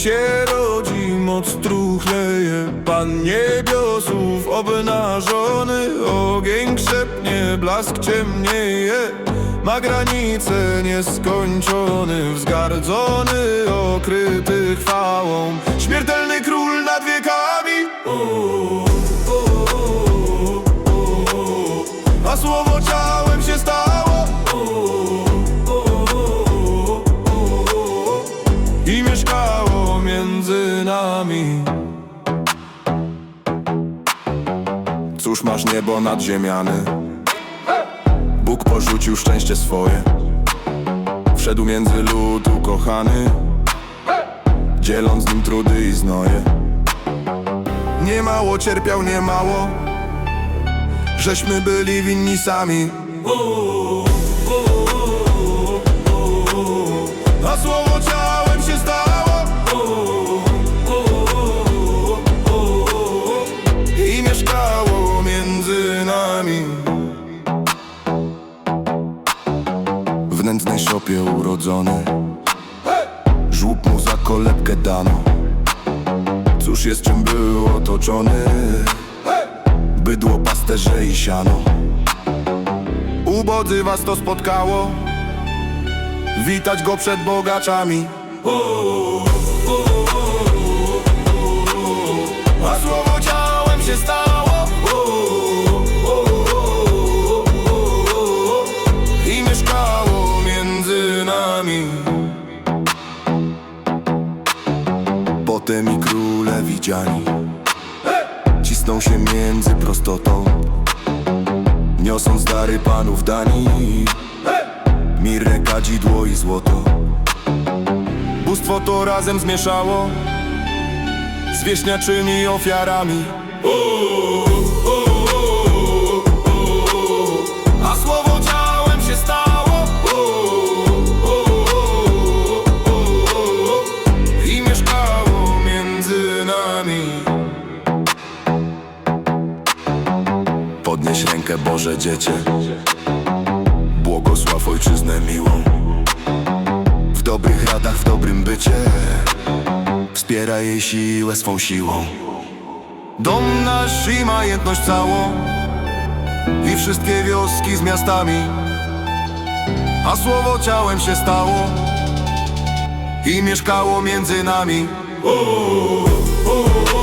się rodzi, moc truchleje. Pan niebiosów obnażony Ogień krzepnie, blask ciemnieje. Ma granice nieskończony Wzgardzony, okryty chwałą. Śmiertelny król nad wiekami. O, A słowo Cóż masz niebo nadziemiany? Bóg porzucił szczęście swoje. Wszedł między lud ukochany Dzieląc nim trudy i znoje. Niemało cierpiał, niemało Żeśmy byli winni sami. A słowo ciałem szopie urodzony. Żłób mu za kolebkę dano. Cóż jest czym był otoczony? Bydło, pasterze i siano. Ubodzy was to spotkało. Witać go przed bogaczami Potem i króle widziani. Cisną się między prostotą. Niosąc dary panów Danii. Mirę, kadzidło i złoto. Bóstwo to razem zmieszało Z wieśniaczymi ofiarami Podnieś rękę Boże Dziecię Błogosław ojczyznę miłą. W dobrych radach, w dobrym bycie. Wspieraj jej siłę swą siłą. Dom nasz i majętność całą. I wszystkie wioski z miastami. A słowo ciałem się stało. I mieszkało między nami o,